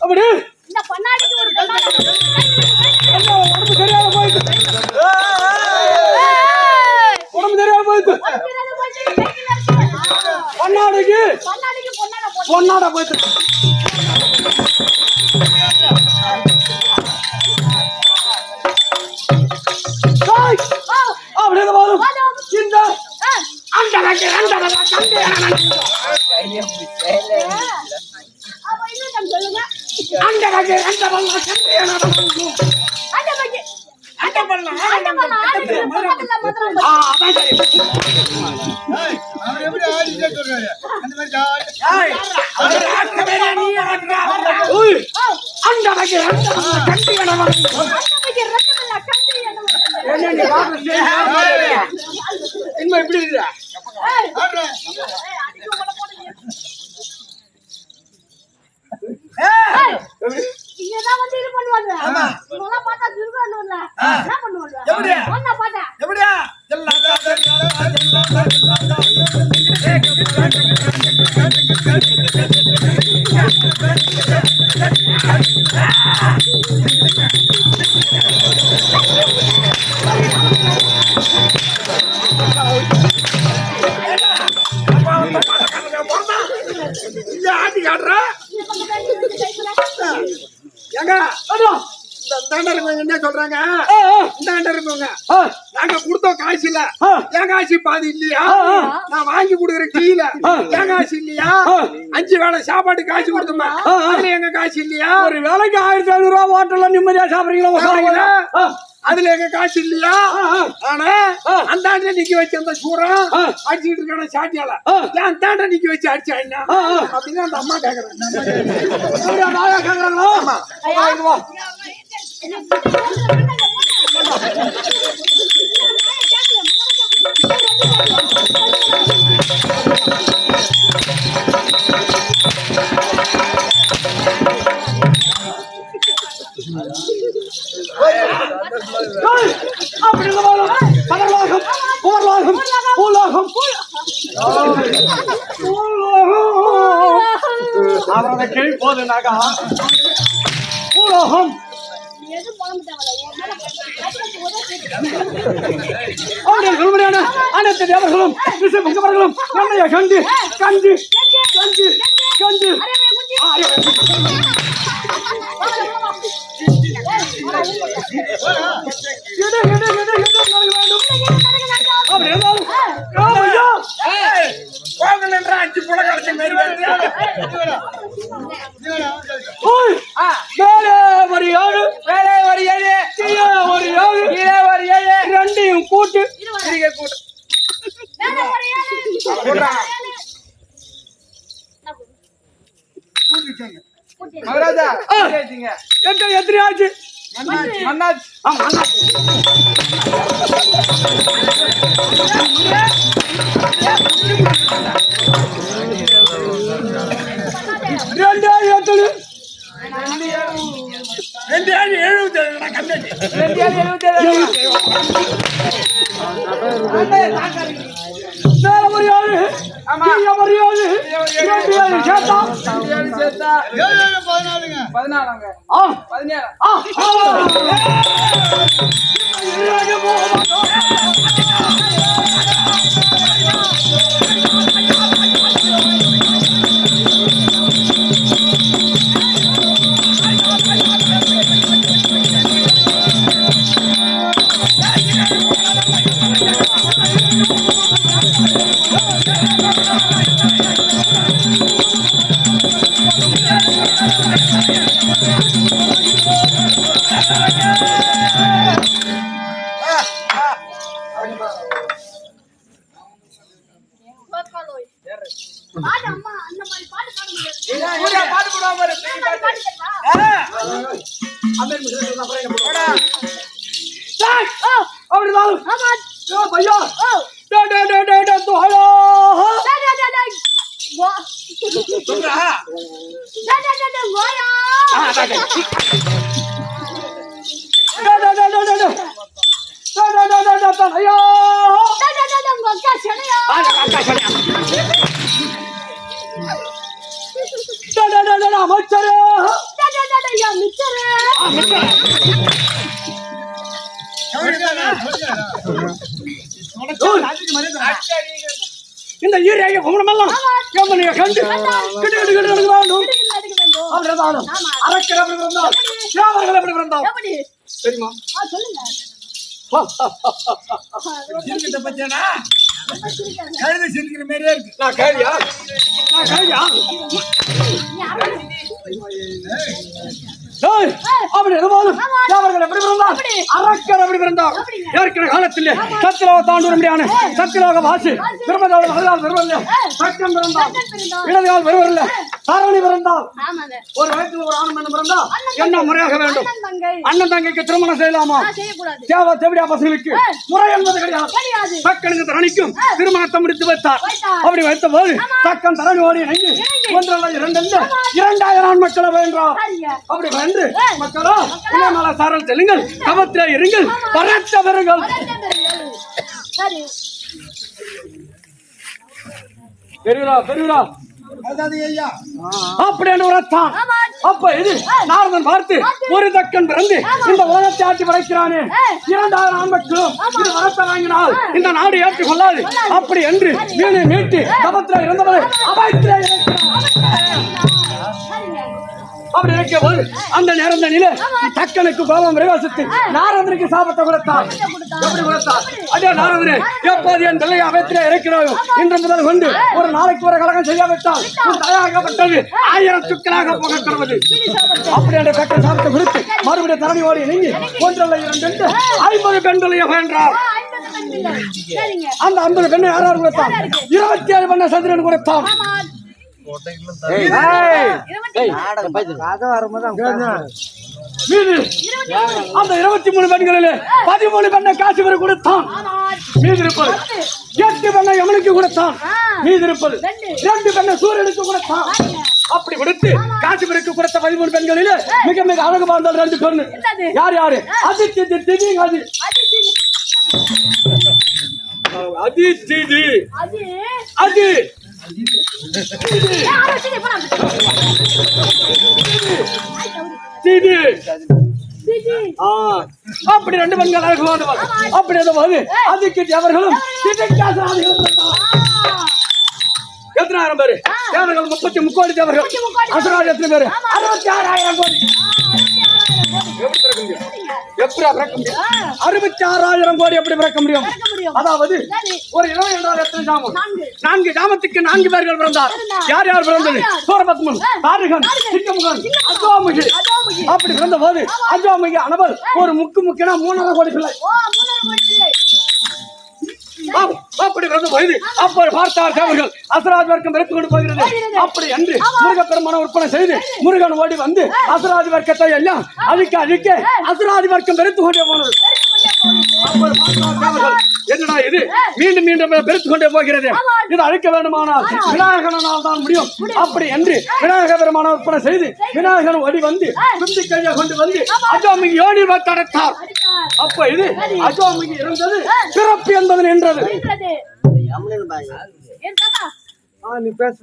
அப்படி இந்த ஒரு உடம்பு சரியாக போயிட்டு உடம்பு சரியாக போயிட்டு பொன்னாடிக்கு பொன்னாட போயிட்டு கண்டே ஆட்ட பாக்கி. ஆட்ட அவர் எப்படி சொல்றாரு அந்த மாதிரி என்ன இப்படி இருக்குதா இங்கதான் வந்து இது பண்ணுவாங்க. இவங்கெல்லாம் பார்த்தா துர்கான்னுவாங்க. என்ன பண்ணுவாங்க? இருக்கவங்க என்ன சொல்றாங்க இந்த தாண்டா இருக்கவங்க நாங்க கொடுத்தோம் காசு இல்ல என் காசு பாதி இல்லையா? நான் வாங்கி கொடுக்குற கீழ என் காசு இல்லையா? அஞ்சு வேளை சாப்பாடு காசு கொடுத்தோமா? அதுல எங்க காசு இல்லையா? ஒரு வேலைக்கு ஆயிரத்தி ஐநூறு ரூபா ஹோட்டல்ல நிம்மதியா சாப்பிடுறீங்களா அதுல எங்க காசு இல்லையா? ஆனா அந்த ஆண்டுல நிக்க வச்சு அந்த சூரம் அடிச்சுட்டு இருக்கான சாட்டியால. ஏன் தாண்ட நிக்க வச்சு அடிச்சா என்ன? அப்படின்னு அந்த அம்மா கேக்குறாங்க. நாயா கேக்குறாங்களா? அவரது கிளி போதுனாக்கா உலகம். அவருடைய சொல்முறையான அனைத்து தேவர்களும் விசு என்னைய கண்டு கண்டு கண்டு கண்டு இருந்தாலும், அஞ்சு புல கடைசி மாரி Thank you. ஏழு சேர்த்தா ஏழு சேர்த்தா ஏழு ஏழு பதினாலுங்க பதினாலாங்க ஆ பதினேழு ஆ ஆ. டேய், டேய், ஐயா. டேய், டேய், டேய், டேய், உங்க அக்கா சென்னையா? ஆ, டேய், அமைச்சரே. இந்த கண்டு கிட்டு கிட்டு கிட்டு. அரக்கர் எப்படி? தெரியுமா? சொல்லுங்க. கழுதை சிரிக்கிற மாதிரியே இருக்கு. நான் கேள்வியா நான் கேள்வியா எப்படி பிறந்தார்? அரக்கர் எப்படி பிறந்தார் எப்படிங்க? ஏற்கனவே காலத்தில் சத்திலோக தாண்டு முடியான சத்திலோக வாசி. திருமதாவில் மறுநாள் வருவதில்லை சக்கம் பிறந்தார். இடதுகால் வருவதில்லை ஆமாங்க. ஒரு வயசுல ஒரு ஆண் பிறந்தா என்ன முறையாக வேண்டும்? அண்ணன் தங்கை. அண்ணன் தங்கைக்கு திருமணம் செய்யலாமா. தேவ தேவடியா பசங்களுக்கு. முறை என்பது கிடையாது. தக்கனுக்கு தரணிக்கும் திருமணத்தை முடித்து வைத்தார். அப்படி வைத்த போது தக்கன் தரணி ஓடி. ஒன்றல்ல இரண்டு இரண்டாயிரம் ஆண் மக்களை வேண்டாம். அப்படி வென்று மக்களோ இமயமலை சாரல் செல்லுங்கள். கவத்திலே இருங்கள். பரத்த பெருகிறா அதாவது ஐயா. அப்படின்னு உரத்தான். அப்ப இது நாரதன் பார்த்து ஒரு தக்கன் பிறந்து இந்த உலகத்தை ஆட்சி படைக்கிறானே. இரண்டாயிரம் ஆண் மக்களும் இது வரத்தை வாங்கினால் இந்த நாடு ஏற்றுக் கொள்ளாது. அப்படி என்று வீணை மீட்டு கபத்தில இருந்தவரை அபாயத்திலே. அப்படி இருக்க போது அந்த நேரம் தண்ணியில தக்கனுக்கு கோபம் பிரகாசித்து நாரதனுக்கு சாபத்தை கொடுத்தார். எப்படி கொடுத்தார்? அதே நாரதனே எப்போது என் பிள்ளையை அவைத்திலே இறக்கிறாயோ? இன்று முதல் கொண்டு ஒரு நாளைக்கு ஒரு கலகம் செய்யாவிட்டால் உன் தயாகப்பட்டது ஆயிரம் சுக்கலாக புகக்கிறது அப்படி என்ற தக்க சாபத்தை கொடுத்து மறுபடியும் தரணி ஓடி நீங்கி ஒன்றல்ல இரண்டு ஐம்பது பெண்கள். சரிங்க. அந்த ஐம்பது பெண்ணை யாரார் கொடுத்தான் இருபத்தி ஏழு பெண்ணை சந்திரன் கொடுத்தான். அந்த இருபத்தி மூணு பெண்களிலே பதிமூணு பெண்ணை காசு பெற கொடுத்தான். மீது இருப்பது. எட்டு பெண்ணை யமனுக்கு கொடுத்தான். மீது இருப்பது. ரெண்டு. பெண்ணை சூரியனுக்கு கொடுத்தான். அப்படி கொடுத்து காசிபருக்கு கொடுத்த பதிமூணு பெண்களிலே மிக மிக அழகு வாழ்ந்தால் ரெண்டு பெண்ணு? யார் யாரு? அதித்தி திதி அது. அதித்தி அது. அது அப்படி ரெண்டு பெண்கள் அழகு அப்படி இருந்தபோது அதுக்கு அவர்களும் எத்தனாயிரம் பேரு? தேவர்கள் முப்பத்தி முக்கோடி தேவர்கள். அசுராஜ் எத்தனை பேரு. அறுபத்தி ஆறாயிரம் கோடி. எப்படி பிறக்க முடியும்? அறுபத்தி ஆறாயிரம் கோடி எப்படி பிறக்க முடியும். அதாவது. ஒரு இரவு என்றால் எத்தனை ஜாமம்? நான்கு. ஜாமத்துக்கு நான்கு பேர்கள் பிறந்தார். யார் யார் பிறந்தது? சூரபத்மன். தாரகன் சிங்கமுகன் அஜோமுகி. அப்படி பிறந்த போது அஜோமுகி அனபல் ஒரு முக்கு முக்கினா மூணரை கோடி பிள்ளை. பிள்ளை. ஆ, அப்படி பார்த்தார் தேவர்கள். அசுராஜ் வர்க்கம் கொண்டு போகிறது. அப்படி என்று முருகப்பெருமான விற்பனை செய்து முருகன் ஓடி வந்து அசுராஜ் வர்க்கத்தை எல்லாம் அழிக்க அழிக்க அசுராஜ் வர்க்கம் வெறுத்து கொண்டே போனது. பார்த்தார் தேவர்கள், என்னடா இது? மீண்டும் மீண்டும் பெருத்து கொண்டே போகிறது. இது அழிக்க வேண்டுமானால் விநாயகனால் தான் முடியும். அப்படி என்று விநாயக பெருமான விற்பனை செய்து விநாயகன் ஓடி வந்து குந்தி கையை கொண்டு வந்து அஜோமிக்கு யோனி தடுத்தார் அடித்தார். அப்ப இது அஜோமிக்கு இருந்தது பிறப்பு என்பது நின்றது. நீ பேச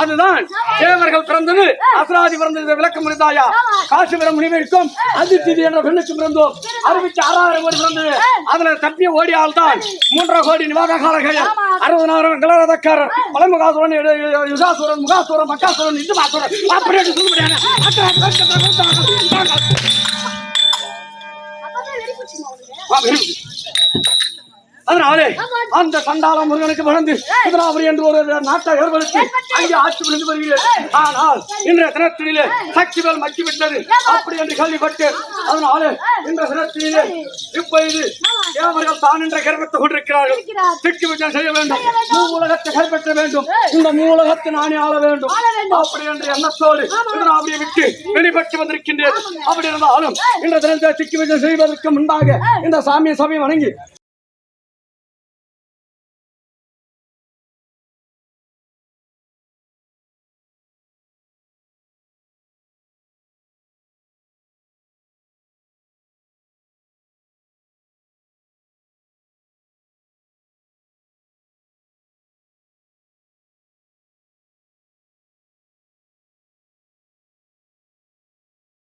அதுதான். தேவர்கள் பிறந்தது அசுராதி பிறந்தது விளக்கம் இருந்தாயா காசிபுரம் முனிவருக்கும் அதிர்த்தி என்ற பெண்ணுக்கு பிறந்தோம். அறுபத்தி ஆறாயிரம் கோடி பிறந்தது. அதுல தப்பிய ஓடியால் தான் மூன்றரை கோடி நிவாத காலகையர் அறுபதாயிரம் கிளரதக்காரர் பழமுகாசுரன் யுகாசுரன் முகாசுரன் மக்காசுரன் இது மாசுரன் அப்படி என்று சொல்ல முடியாது. Valeu! அதனாலே அந்த சண்டாள முருகனுக்கு வளர்ந்து குதிராபுரி என்று ஒரு நாட்டை ஏற்படுத்தி அங்கே ஆட்சி புரிந்து வருகிறது ஆனால் இன்றைய தினத்திலே சக்திகள் மக்கி விட்டது. அப்படி என்று கேள்விப்பட்டு அதனாலே இன்றைய தினத்திலே இப்பொழுது தேவர்கள் தான் என்ற கர்மத்தை கொண்டிருக்கிறார்கள். திக்கு விஜயம் செய்ய வேண்டும். மூ உலகத்தை கைப்பற்ற வேண்டும். இந்த மூ உலகத்தை நானே ஆள வேண்டும். அப்படி என்று எண்ணத்தோடு குதிராபுரியை விட்டு வெளிப்பட்டு வந்திருக்கின்றேன். அப்படி இருந்தாலும் இந்த தினத்தை திக்கு விஜயம் செய்வதற்கு முன்பாக இந்த சாமியை சபை வணங்கி